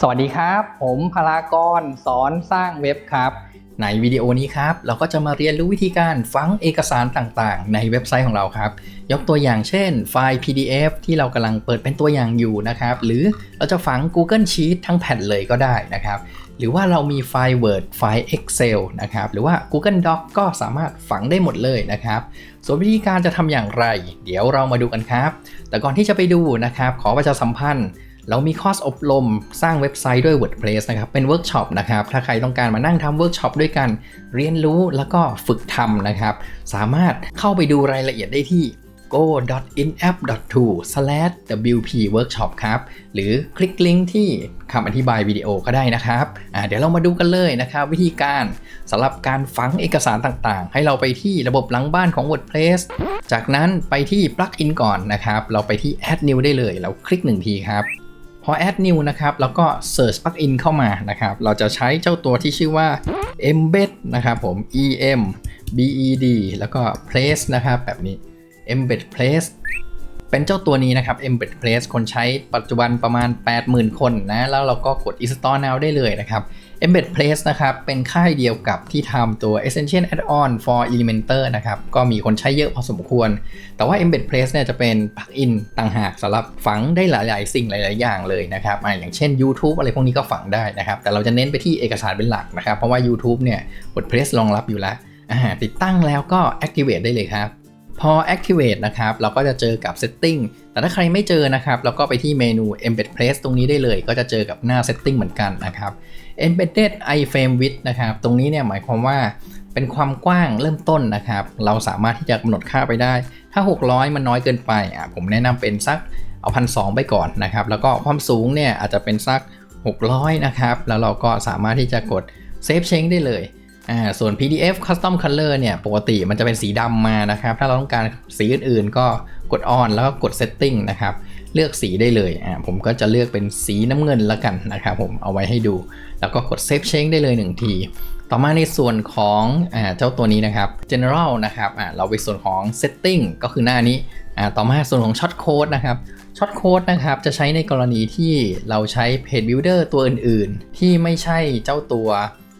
สวัสดีครับ ผมพลากรสอนสร้างเว็บครับ ในวิดีโอนี้ครับ เราก็จะมาเรียนรู้วิธีการฝังเอกสารต่างๆ ในเว็บไซต์ของเราครับ ยกตัวอย่างเช่น ไฟล์ PDF ที่เรากำลังเปิดเป็นตัวอย่างอยู่นะครับ หรือเราจะฝัง Google Sheet ทั้งแผ่นเลยก็ได้นะครับ หรือว่าเรามีไฟล์ Word ไฟล์ Excel นะครับ หรือว่า Google Doc ก็สามารถฝังได้หมดเลยนะครับ ส่วนวิธีการจะทำอย่างไร เดี๋ยวเรามาดูกันครับ แต่ก่อนที่จะไปดูนะครับ ขอประชาสัมพันธ์ เรามีคอร์สอบรมสร้างเว็บไซต์ด้วย WordPress นะครับ เป็นเวิร์กช็อปนะครับ ถ้าใครต้องการมานั่งทำเวิร์กช็อปด้วยกันเรียนรู้แล้วก็ฝึกทำนะครับ สามารถเข้าไปดูรายละเอียดได้ที่ go.inapp.to/wp-workshop ครับ หรือคลิกลิงก์ที่คำอธิบายวิดีโอก็ได้นะครับเดี๋ยวเรามาดูกันเลยนะครับ วิธีการสำหรับการฝังเอกสารต่างๆ ให้เราไปที่ระบบหลังบ้านของ WordPress จากนั้นไปที่ plugin ก่อนนะครับ เราไปที่ add new ได้เลย เราคลิกหนึ่งทีครับ พอ add new นะครับ แล้วก็ search plugin เข้ามานะครับ เราจะใช้เจ้าตัวที่ชื่อว่า embed นะครับผม em bed แล้วก็ place นะครับแบบนี้ embed place เป็นเจ้าตัวนี้นะครับ embed place คนใช้ปัจจุบันประมาณ 80,000 คนนะ แล้วเราก็กด install now ได้เลยนะครับ embed place นะครับ เป็นค่ายเดียวกับที่ทำตัว essential add-on for Elementor นะครับ ก็มีคนใช้เยอะพอสมควร แต่ว่า embed place เนี่ยจะเป็น plugin ต่างหากสำหรับฝังได้หลาย ๆ สิ่งหลาย ๆ อย่างเลยนะครับอย่างเช่น YouTube อะไรพวกนี้ก็ฝังได้นะครับ แต่เราจะเน้นไปที่เอกสารเป็นหลักนะครับ เพราะว่า YouTube เนี่ย WordPress รองรับอยู่แล้วติดตั้งแล้วก็ activate ได้เลยครับ พอ activate นะครับ เราก็จะเจอกับ setting แต่ถ้าใครไม่เจอนะครับเราก็ไปที่เมนู embed place ตรงนี้ได้เลย ก็จะเจอกับหน้า setting เหมือนกันนะครับ embedded iframe width นะครับ ตรงนี้เนี่ยหมายความว่าเป็นความกว้างเริ่มต้นนะครับ เราสามารถที่จะกำหนดค่าไปได้ ถ้า 600 มันน้อยเกินไปอะผมแนะนำเป็นสักเอาพันสไปก่อนนะครับ แล้วก็ความสูงเนี่ยอาจจะเป็นสัก 600 นะครับ แล้วเราก็สามารถที่จะกด save change ได้เลย อ่าส่วน PDF Custom Color เนี่ย ปกติมันจะเป็นสีดำมานะครับ ถ้าเราต้องการสีอื่นๆ ก็กด on แล้วก็กด setting นะครับ เลือกสีได้เลยอ่าผมก็จะเลือกเป็นสีน้ำเงินละกันนะครับผมเอาไว้ให้ดู แล้วก็กด save change ได้เลย1ที ต่อมาในส่วนของอ่าเจ้าตัวนี้นะครับ general นะครับอ่าเราไปส่วนของ setting ก็คือหน้านี้อ่าต่อมาส่วนของ short code นะครับช็อตโค้ดนะครับจะใช้ในกรณีที่เราใช้ Page Builder ตัวอื่นๆ ที่ไม่ใช่เจ้าตัว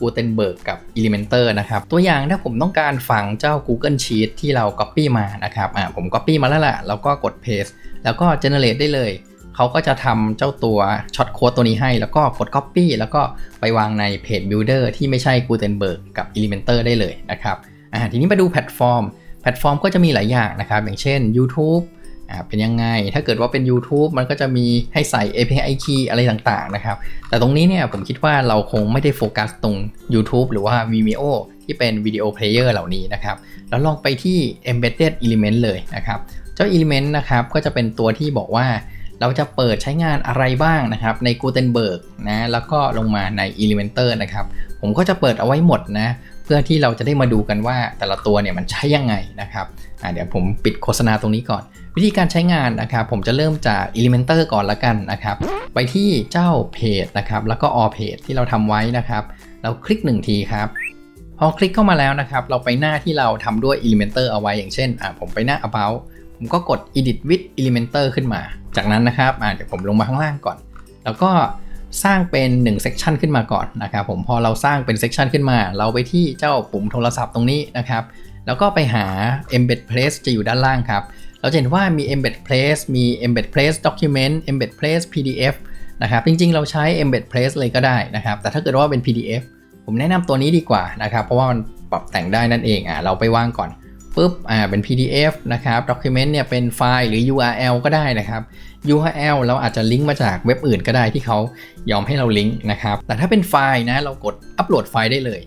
Gutenberg กับ Elementor นะครับ ตัวอย่างถ้าผมต้องการฝังเจ้า Google Sheet ที่เรา Copy มานะครับอ่าผม Copy มาแล้วล่ะ แล้วก็กด Paste แล้วก็ Generate ได้เลย เขาก็จะทำเจ้าตัวช็อตโค้ดตัวนี้ให้ แล้วก็กด Copy แล้วก็ไปวางใน Page Builder ที่ไม่ใช่ Gutenberg กับ Elementor ได้เลยนะครับอ่าทีนี้มาดูแพลตฟอร์ม แพลตฟอร์มก็จะมีหลายอย่างนะครับ อย่างเช่น YouTube อ่าเป็นยังไง ถ้าเกิดว่าเป็น YouTube มันก็จะมีให้ใส่ API key อะไรต่างๆนะครับ แต่ตรงนี้เนี่ยผมคิดว่าเราคงไม่ได้โฟกัสตรง YouTube หรือว่า Vimeo ที่เป็นวิดีโอเพลเยอร์เหล่านี้นะครับ แล้วลองไปที่ embedded element เลยนะครับ เจ้า element นะครับก็จะเป็นตัวที่บอกว่าเราจะเปิดใช้งานอะไรบ้างนะครับใน Gutenberg นะแล้วก็ลงมาใน Elementor นะครับ ผมก็จะเปิดเอาไว้หมดนะเพื่อที่เราจะได้มาดูกันว่าแต่ละตัวเนี่ยมันใช้ยังไงนะครับเดี๋ยวผมปิดโฆษณาตรงนี้ก่อน วิธีการใช้งานนะครับ ผมจะเริ่มจาก Elementor ก่อนละกันนะครับ ไปที่เจ้าเพจนะครับ แล้วก็ all page ที่เราทำไว้นะครับ เราคลิก 1 ทีครับ พอคลิกเข้ามาแล้วนะครับ เราไปหน้าที่เราทำด้วย Elementor เอาไว้อย่างเช่นอ่าผมไปหน้า about ผมก็กด edit with Elementor ขึ้นมา จากนั้นนะครับอ่าเดี๋ยวผมลงมาข้างล่างก่อน แล้วก็สร้างเป็น1 section ขึ้นมาก่อนนะครับ ผมพอเราสร้างเป็น section ขึ้นมา เราไปที่เจ้าปุ่มโทรศัพท์ตรงนี้นะครับ แล้วก็ไปหา embed place จะอยู่ด้านล่างครับ เราจะเห็นว่ามี embed place มี embed place document embed place pdf นะครับจริงๆ เราใช้ embed place เลยก็ได้นะครับ แต่ถ้าเกิดว่าเป็น pdf ผมแนะนำตัวนี้ดีกว่านะครับ เพราะว่ามันปรับแต่งได้นั่นเองอะเราไปวางก่อนปุ๊บอ่าเป็น pdf นะครับ document เนี่ยเป็นไฟล์หรือ url ก็ได้นะครับ url เราอาจจะลิงก์มาจากเว็บอื่นก็ได้ที่เขายอมให้เราลิงก์นะครับ แต่ถ้าเป็นไฟล์นะเรากดอัปโหลดไฟล์ได้เลย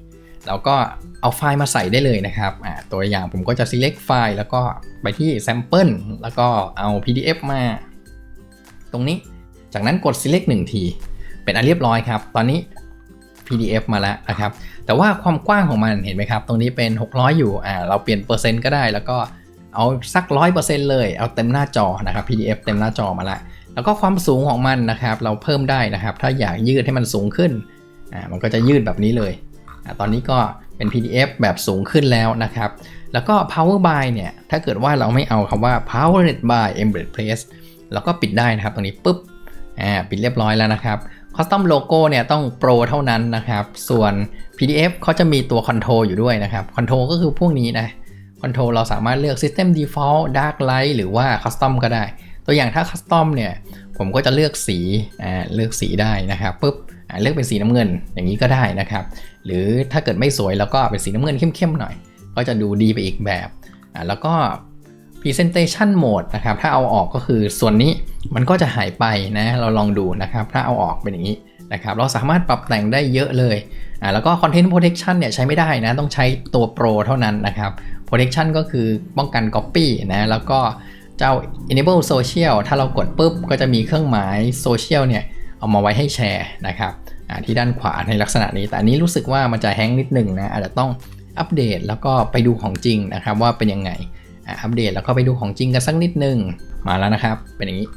เราก็เอาไฟล์มาใส่ได้เลยนะครับตัวอย่างผมก็จะ select ไฟล์แล้วก็ไปที่ sample แล้วก็เอา pdf มา ตรงนี้ จากนั้นกด select 1 ที เป็นอันเรียบร้อยครับ ตอนนี้ PDF มาแล้วนะครับ แต่ว่าความกว้างของมันเห็นไหมครับ ตรงนี้เป็น 600 อยู่ อ่า เราเปลี่ยนเปอร์เซ็นต์ก็ได้ แล้วก็เอาสัก 100%เลย เอาเต็มหน้าจอนะครับ PDF เต็มหน้าจอมาละ แล้วก็ความสูงของมันนะครับ เราเพิ่มได้นะครับ ถ้าอยากยืดให้มันสูงขึ้น อ่า มันก็จะยืดแบบนี้เลย ตอนนี้ก็เป็น PDF แบบสูงขึ้นแล้วนะครับ แล้วก็ power by เนี่ย ถ้าเกิดว่าเราไม่เอาคำว่า powered by embedded place เราก็ปิดได้นะครับ ตรงนี้ปุ๊บ อ่า ปิดเรียบร้อยแล้วนะครับ Custom Logo เนี่ยต้องโปรเท่านั้นนะครับ ส่วน PDF เขาจะมีตัว Control อยู่ด้วยนะครับ Control ก็คือพวกนี้นะ Control เราสามารถเลือก System Default Dark Light หรือว่า Custom ก็ได้ ตัวอย่างถ้า Custom เนี่ย ผมก็จะเลือกสี อ่า เลือกสีได้นะครับปุ๊บ เลือกเป็นสีน้ำเงินอย่างนี้ก็ได้นะครับ หรือถ้าเกิดไม่สวยแล้วก็เป็นสีน้ำเงินเข้มๆหน่อย ก็จะดูดีไปอีกแบบแล้วก็ Presentation Mode นะครับถ้าเอาออกก็คือส่วนนี้มันก็จะหายไปนะเราลองดูนะครับ ถ้าเอาออกเป็นอย่างนี้นะครับเราสามารถปรับแต่งได้เยอะเลยอ่าแล้วก็ Content Protection เนี่ยใช้ไม่ได้นะ ต้องใช้ตัว Pro เท่านั้นนะครับ Protection ก็คือป้องกัน Copy นะแล้วก็เจ้า Enable Social ถ้าเรากดปุ๊บก็จะมีเครื่องหมาย Social เนี่ย เอามาไว้ให้แชร์นะครับที่ด้านขวาในลักษณะนี้ แต่อันนี้รู้สึกว่ามันจะแฮงนิดหนึ่งนะอาจจะต้องอัปเดตแล้วก็ไปดูของจริงนะครับว่าเป็นยังไงอัปเดตแล้วก็ไปดูของจริงกันสักนิดนึงมาแล้วนะครับ เป็นอย่างนี้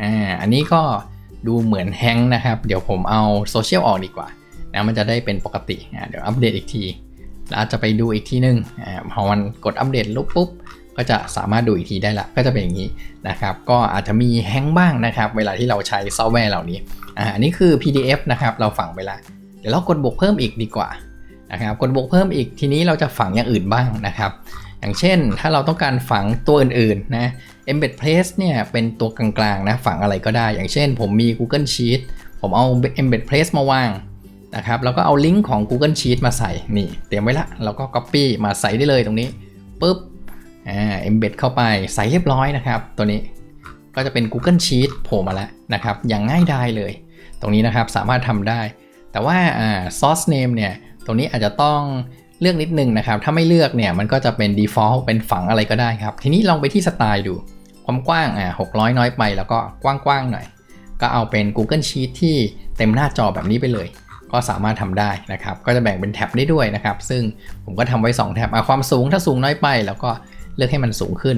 อ่าอันนี้ก็ดูเหมือนแฮงนะครับ เดี๋ยวผมเอาโซเชียลออกดีกว่านะมันจะได้เป็นปกติอ่าเดี๋ยวอัปเดตอีกทีแล้วจจะไปดูอีกทีนึงอ่าพอมันกดอัปเดตลุกปุ๊บ ก็จะสามารถดูอีกทีได้ละก็จะเป็นอย่างนี้นะครับ ก็อาจจะมีแฮงค์บ้างนะครับ เวลาที่เราใช้ซอฟต์แวร์เหล่านี้อ่าอันนี้คือ PDF นะครับ เราฝังไปละเดี๋ยวเรากดบวกเพิ่มอีกดีกว่านะครับ กดบวกเพิ่มอีกทีนี้เราจะฝังอย่างอื่นบ้างนะครับ อย่างเช่น ถ้าเราต้องการฝังตัวอื่นๆนะ embed place เนี่ยเป็นตัวกลางๆนะฝังอะไรก็ได้ อย่างเช่น ผมมี Google Sheet ผมเอา embed place มาวางนะครับแล้วก็เอาลิงก์ของ Google Sheet มาใส่นี่ เตรียมไว้ละ แล้วก็ copy มาใส่ได้เลยตรงนี้ปุ๊บ embed เข้าไปใส่เรียบร้อยนะครับ ตัวนี้ก็จะเป็น Google Sheet โผล่มาแล้วนะครับ อย่างง่ายดายเลย ตรงนี้นะครับสามารถทำได้ แต่ว่าอ่า source name เนี่ย ตรงนี้อาจจะต้องเลือกนิดนึงนะครับ ถ้าไม่เลือกเนี่ยมันก็จะเป็น default เป็นฝังอะไรก็ได้ครับ ทีนี้ลองไปที่สไตล์ดู ความกว้างอ่า600 น้อยไปแล้วก็กว้างๆหน่อย ก็เอาเป็น Google Sheet ที่เต็มหน้าจอแบบนี้ไปเลย ก็สามารถทำได้นะครับ ก็จะแบ่งเป็นแท็บได้ด้วยนะครับ ซึ่งผมก็ทำไว้ 2 แท็บอะความสูงถ้าสูงน้อยไป แล้วก็ เลือกให้มันสูงขึ้น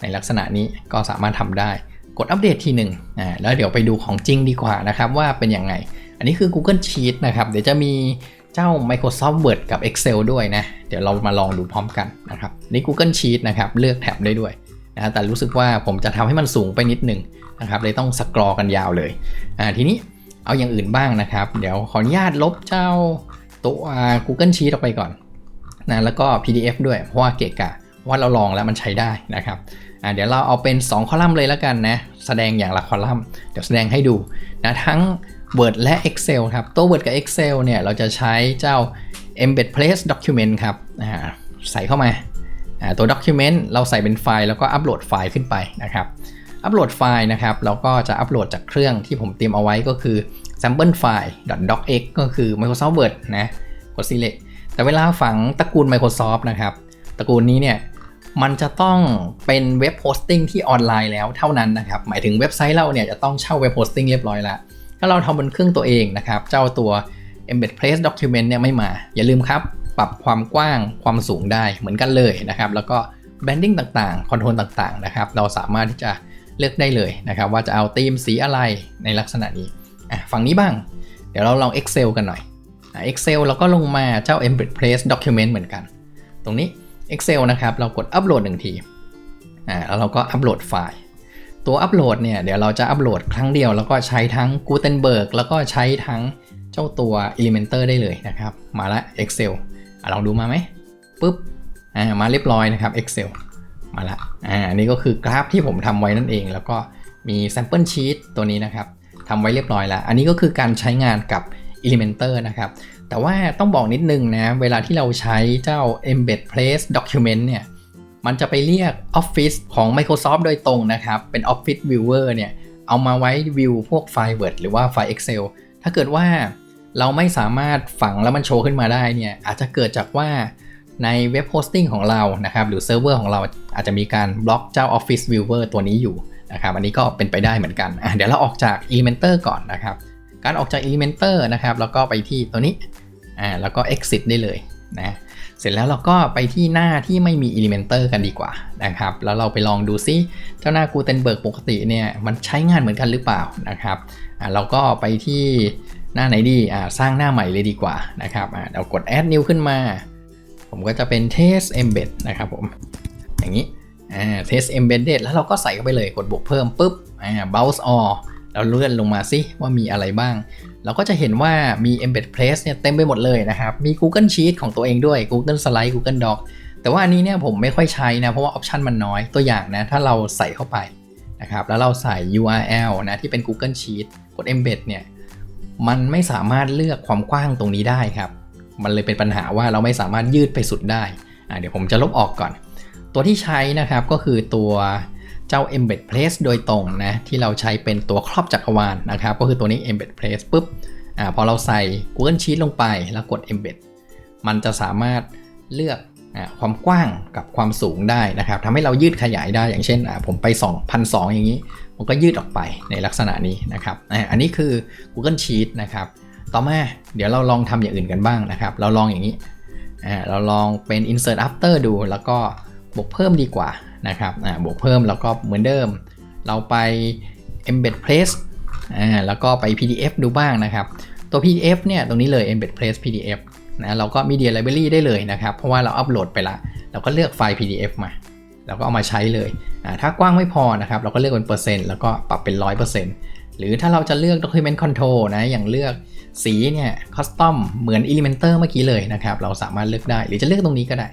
ในลักษณะนี้ก็สามารถทำได้ กดอัปเดตทีหนึ่งอ่าแล้วเดี๋ยวไปดูของจริงดีกว่านะครับว่าเป็นยังไง อันนี้คือ Google Sheet นะครับ เดี๋ยวจะมีเจ้า Microsoft Word กับ Excel ด้วยนะ เดี๋ยวเรามาลองดูพร้อมกันนะครับนี่ Google Sheet นะครับเลือกแท็บได้ด้วยนะแต่รู้สึกว่าผมจะทำให้มันสูงไปนิดนึงนะครับเลยต้องสกรอกันยาวเลยอ่าทีนี้เอาอย่างอื่นบ้างนะครับ เดี๋ยวขออนุญาตลบเจ้าตัว Google Sheet ออกไปก่อนนะแล้วก็ PDF ด้วยเพราะว่าเกะกะ ว่าเราลองแล้วมันใช้ได้นะครับเดี๋ยวเราเอาเป็น 2 คอลัมน์เลยแล้วกันนะ แสดงอย่างละคอลัมน์ เดี๋ยวแสดงให้ดูนะทั้ง Word และ Excel ครับ ตัว Word กับ Excel เนี่ยเราจะใช้เจ้า embed place document ครับใส่เข้ามาตัว document เราใส่เป็นไฟล์แล้วก็อัปโหลดไฟล์ขึ้นไปนะครับ อัปโหลดไฟล์นะครับเราก็จะอัปโหลดจากเครื่องที่ผมเตรียมเอาไว้ก็คือ sample file docx ก็คือ Microsoft Word นะกด select แต่เวลาฝังตระกูล Microsoft นะครับ ตระกูลนี้เนี่ยมันจะต้องเป็นเว็บโฮสติ้งที่ออนไลน์แล้วเท่านั้นนะครับ หมายถึงเว็บไซต์เราเนี่ยจะต้องเช่าเว็บโฮสติ้งเรียบร้อยแล้ว ถ้าเราทำบนเครื่องตัวเองนะครับ เจ้าตัว embed place document เนี่ยไม่มา อย่าลืมครับ ปรับความกว้างความสูงได้เหมือนกันเลยนะครับ แล้วก็ banding ต่างๆ คอนโทรลต่างๆนะครับ เราสามารถที่จะเลือกได้เลยนะครับ ว่าจะเอาธีมสีอะไรในลักษณะนี้ฝั่งนี้บ้าง เดี๋ยวเราลอง Excel กันหน่อยอ Excel เราก็ลงมาเจ้า embed place document เหมือนกัน ตรงนี้ Excel นะครับ เรากดอัปโหลดหนึ่งทีอ่าแล้วเราก็อัปโหลดไฟล์ ตัวอัปโหลดเนี่ยเดี๋ยวเราจะอัปโหลดครั้งเดียว แล้วก็ใช้ทั้ง Gutenberg แล้วก็ใช้ทั้งเจ้าตัว Elementor ได้เลยนะครับ มาละ Excel อะลองดูมาไหมปุ๊บอ่ามาเรียบร้อยนะครับ Excel มาละอ่าอันนี้ก็คือกราฟที่ผมทำไว้นั่นเอง แล้วก็มี sample sheet ตัวนี้นะครับทำไว้เรียบร้อยแล้ว อันนี้ก็คือการใช้งานกับ Elementor นะครับ แต่ว่าต้องบอกนิดนึงนะ เวลาที่เราใช้เจ้า embed place document เนี่ย มันจะไปเรียก Office ของ Microsoft โดยตรงนะครับ เป็น Office Viewer เนี่ย เอามาไว้วิวพวกไฟล์ Word หรือว่าไฟล์ Excel ถ้าเกิดว่าเราไม่สามารถฝังแล้วมันโชว์ขึ้นมาได้เนี่ย อาจจะเกิดจากว่าในเว็บโฮสติ้งของเรานะครับ หรือเซิร์ฟเวอร์ของเราอาจจะมีการบล็อกเจ้า Office Viewer ตัวนี้อยู่นะครับ อันนี้ก็เป็นไปได้เหมือนกัน เดี๋ยวเราออกจาก Elementor ก่อนนะครับ การออกจาก Elementor นะครับ แล้วก็ไปที่ตัวนี้ อ่า แล้วก็ exit ได้เลยนะ เสร็จแล้วเราก็ไปที่หน้าที่ไม่มี Elementor กันดีกว่านะครับ แล้วเราไปลองดูซิเจ้าหน้า Gutenberg ปกติเนี่ย มันใช้งานเหมือนกันหรือเปล่านะครับ อ่า เราก็ไปที่หน้าไหนดี อ่า สร้างหน้าใหม่เลยดีกว่านะครับ อ่า เรากด add new ขึ้นมา ผมก็จะเป็น test embed นะครับผม อย่างนี้ อ่า test embedded แล้วเราก็ใส่เข้าไปเลย กดบวกเพิ่มปุ๊บ อ่า browse all เราเลื่อนลงมาสิว่ามีอะไรบ้าง เราก็จะเห็นว่ามี embed place เนี่ยเต็มไปหมดเลยนะครับ มี Google Sheet ของตัวเองด้วย Google Slide Google Doc แต่ว่าอันนี้เนี่ยผมไม่ค่อยใช้นะเพราะว่าออปชันมันน้อยตัวอย่างนะถ้าเราใส่เข้าไปนะครับแล้วเราใส่ URL นะที่เป็น Google Sheet กด embed เนี่ยมันไม่สามารถเลือกความกว้างตรงนี้ได้ครับ มันเลยเป็นปัญหาว่าเราไม่สามารถยืดไปสุดได้ เดี๋ยวผมจะลบออกก่อน ตัวที่ใช้นะครับก็คือตัว เจ้า embed place โดยตรงนะที่เราใช้เป็นตัวครอบจักรวาลนะครับ ก็คือตัวนี้ embed place ปุ๊บอ่าพอเราใส่ Google Sheet ลงไปแล้วกด embed มันจะสามารถเลือกอความกว้างกับความสูงได้นะครับทำให้เรายืดขยายได้อย่างเช่น ผมไป2,002อย่างนี้ผมก็ยืดออกไปในลักษณะนี้นะครับอันนี้คือ Google Sheet นะครับ ต่อมาเดี๋ยวเราลองทำอย่างอื่นกันบ้างนะครับ เราลองอย่างนี้ เราลองเป็น insert after ดู แล้วก็บวกเพิ่มดีกว่า นะครับบวกเพิ่มแล้วก็เหมือนเดิม เราไป embed place แล้วก็ไป PDF ดูบ้างนะครับ ตัว PDF เนี่ยตรงนี้เลย embed place PDF นะเราก็ media library ได้เลยนะครับ เพราะว่าเราอัปโหลดไปละเราก็เลือกไฟล์ PDF มาแล้วก็เอามาใช้เลย ถ้ากว้างไม่พอนะครับ เราก็เลือกเป็นเปอร์เซ็นต์แล้วก็ปรับเป็น 100%หรือถ้าเราจะเลือก document control นะ อย่างเลือกสีเนี่ย custom เหมือน Elementor เมื่อกี้เลยนะครับ เราสามารถเลือกได้ หรือจะเลือกตรงนี้ก็ได้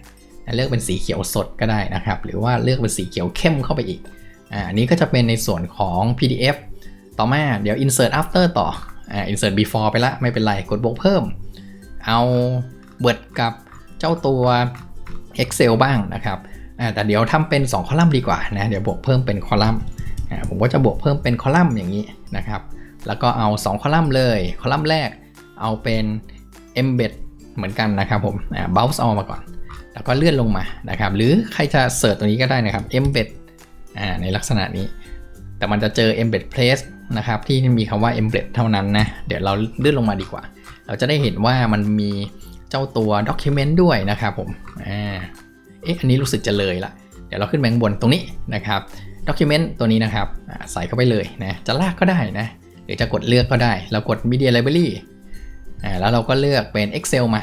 เลือกเป็นสีเขียวสดก็ได้นะครับ หรือว่าเลือกเป็นสีเขียวเข้มเข้าไปอีกอันนี้ก็จะเป็นในส่วนของ PDF ต่อมาเดี๋ยว insert after ต่ออ่า insert before ไปละไม่เป็นไรกดบวกเพิ่ม เอา Word กับเจ้าตัว Excel บ้างนะครับแต่เดี๋ยวทำเป็น 2 คอลัมน์ดีกว่านะเดี๋ยวบวกเพิ่มเป็นคอลัมน์ผมก็จะบวกเพิ่มเป็นคอลัมน์อย่างนี้นะครับ แล้วก็เอา 2 คอลัมน์เลย คอลัมน์แรกเอาเป็น embed เหมือนกันนะครับผมอ่า bounce เอามาก่อน แล้วก็เลื่อนลงมานะครับ หรือใครจะเสิร์ชตรงนี้ก็ได้นะครับ embed อ่าในลักษณะนี้ แต่มันจะเจอ embed place นะครับที่มีคำว่า embed เท่านั้นนะ เดี๋ยวเราเลื่อนลงมาดีกว่า เราจะได้เห็นว่ามันมีเจ้าตัว document ด้วยนะครับผมอ่าเอ๊ะอันนี้รู้สึกจะเลยละเดี๋ยวเราขึ้นไปข้างบนตรงนี้นะครับ document ตัวนี้นะครับใส่เข้าไปเลยนะจะลากก็ได้นะหรือจะกดเลือกก็ได้ เรากด media library อ่าแล้วเราก็เลือกเป็น Excel มา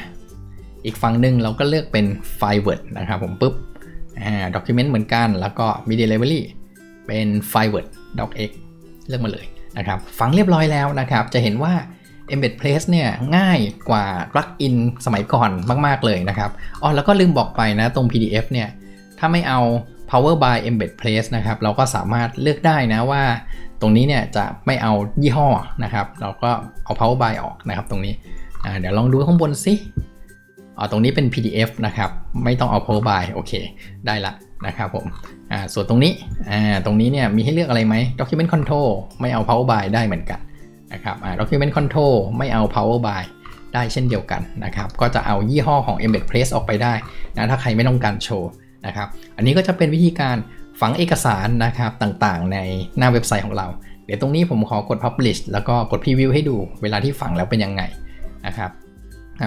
อีกฝั่งหนึ่งเราก็เลือกเป็นไฟล์ Word นะครับผมปุ๊บอ่า document เหมือนกัน แล้วก็ media library เป็นไฟล์ Word docx เลือกมาเลยนะครับฝังเรียบร้อยแล้วนะครับ จะเห็นว่า embed place เนี่ยง่ายกว่า plug in สมัยก่อนมาก ๆ เลยนะครับอ๋อแล้วก็ลืมบอกไปนะตรง PDF เนี่ย ถ้าไม่เอา power by embed place นะครับ เราก็สามารถเลือกได้นะว่า ตรงนี้เนี่ยจะไม่เอายี่ห้อนะครับ เราก็เอา power by ออกนะครับตรงนี้อ่าเดี๋ยวลองดูข้างบนสิ อ๋อตรงนี้เป็น PDF นะครับ ไม่ต้องเอา power by โอเค ได้ละนะครับผมอ่าส่วนตรงนี้อ่าตรงนี้เนี่ยมีให้เลือกอะไรไหม document control ไม่เอา power by ได้เหมือนกันนะครับอ่า document control ไม่เอา power by ได้เช่นเดียวกันนะครับ ก็จะเอายี่ห้อของ embed place ออกไปได้นะถ้าใครไม่ต้องการโชว์นะครับ อันนี้ก็จะเป็นวิธีการฝังเอกสารนะครับต่างๆ ในหน้าเว็บไซต์ของเรา เดี๋ยวตรงนี้ผมขอกด publish แล้วก็กด preview ให้ดูเวลาที่ฝังแล้วเป็นยังไงนะครับ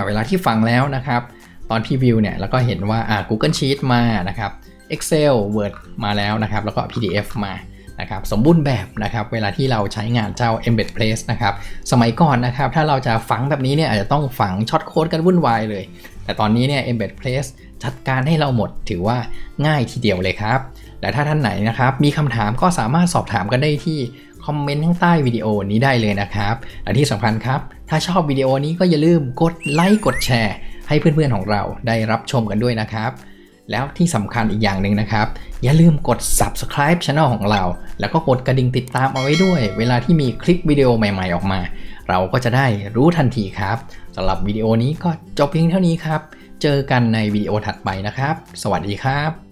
เวลาที่ฝังแล้วนะครับ ตอน preview เนี่ยแล้วก็เห็นว่าอ่า Google Sheet มานะครับ Excel Word มาแล้วนะครับ แล้วก็ PDF มานะครับสมบูรณ์แบบนะครับเวลาที่เราใช้งานเจ้า Embed Place นะครับสมัยก่อนนะครับถ้าเราจะฝังแบบนี้เนี่ยอาจจะต้องฝังช็อตโค้ดกันวุ่นวายเลย แต่ตอนนี้เนี่ย Embed Place จัดการให้เราหมดถือว่าง่ายทีเดียวเลยครับ และถ้าท่านไหนนะครับมีคำถามก็สามารถสอบถามกันได้ที่ คอมเมนต์ข้างใต้วิดีโอนี้ได้เลยนะครับ และที่สำคัญครับ ถ้าชอบวิดีโอนี้ก็อย่าลืมกดไลค์กดแชร์ ให้เพื่อนๆของเราได้รับชมกันด้วยนะครับแล้วที่สำคัญอีกอย่างหนึ่งนะครับ อย่าลืมกด subscribe channel ของเรา แล้วก็กดกระดิ่งติดตามเอาไว้ด้วย เวลาที่มีคลิปวิดีโอใหม่ๆออกมา เราก็จะได้รู้ทันทีครับสำหรับวิดีโอนี้ก็จบเพียงเท่านี้ครับ เจอกันในวิดีโอถัดไปนะครับ สวัสดีครับ